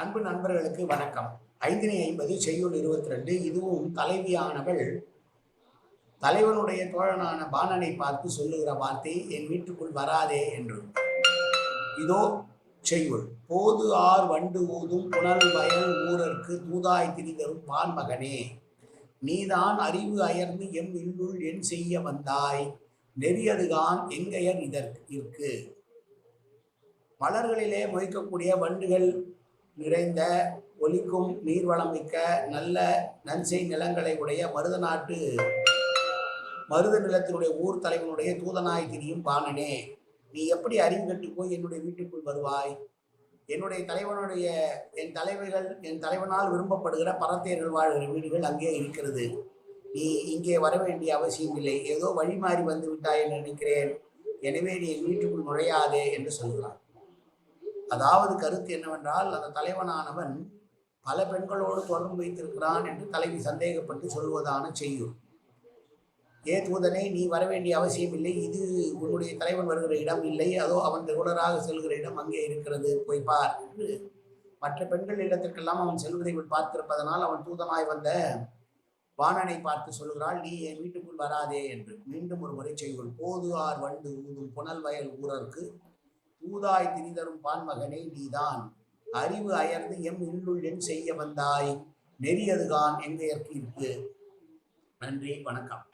அன்பு நண்பர்களுக்கு வணக்கம். ஐந்தினை ஐம்பது செய்யுள் இருபத்தி ரெண்டு இதுவும் தலைவியானவள் தலைவனுடைய தோழனான பாணனை பார்த்து சொல்லுகிற வார்த்தை என் வீட்டுக்குள் வராதே என்று. இதோ செய்யுள். போது ஆர் வண்டு ஊதும் புனல் வயல் ஊரர்க்கு தூதாய் திரிதரும் பான் மகனே நீதான் அறிவு அயர்ந்து எம் இல்லுள் என் செய்ய வந்தாய். நெறியதுதான் எங்கையர் இதற்கு இருக்கு மலர்களிலே மொய்க்கக்கூடிய வண்டுகள் நிறைந்த ஒலிக்கும் நீர்வளம் மிக்க நல்ல நன்செய் நிலங்களை உடைய மருத நாட்டு மருத நிலத்தினுடைய ஊர் தலைவனுடைய தூதனாய் திரியும் பாணனே. நீ எப்படி அறிவு கட்டு போய் என்னுடைய வீட்டுக்குள் வருவாய்? என்னுடைய தலைவனுடைய என் தலைவர்கள் என் தலைவனால் விரும்பப்படுகிற பரத்தையர்கள் வாழ்கிற வீடுகள் அங்கே இருக்கிறது. நீ இங்கே வர வேண்டிய அவசியம் இல்லை. ஏதோ வழிமாறி வந்து விட்டாய் என்று நினைக்கிறேன். எனவே நீ என் வீட்டுக்குள் நுழையாதே என்று சொல்கிறான். அதாவது கருத்து என்னவென்றால் அந்த தலைவனானவன் பல பெண்களோடு தொடர்பு வைத்திருக்கிறான் என்று தலைவி சந்தேகப்பட்டு சொல்வதான செய்யும் ஏ தூதனை நீ வர வேண்டிய அவசியம் இல்லை. இது உன்னுடைய தலைவன் வருகிற இடம் இல்லை. அதோ அவன் ரெகுலராக செல்கிற இடம் அங்கே இருக்கிறது. போய் பார் என்று மற்ற பெண்கள் இடத்திற்கெல்லாம் அவன் செல்வதை பார்த்திருப்பதனால் அவன் தூதனாய் வந்த வாணனை பார்த்து சொல்கிறாள் நீ என் வீட்டுக்குள் வராதே என்று. மீண்டும் ஒரு முறை செய்யுள். போது ஆர் வண்டு ஊதும் புனல் வயல் ஊரருக்கு தூதாய் திரிதரும் பான்மகனே நீதான். அறிவு அயர்ந்து எம் இல்லுள் என் செய்ய வந்தாய். நெறியதுதான் எங்கையற்கு இருக்கு? நன்றி வணக்கம்.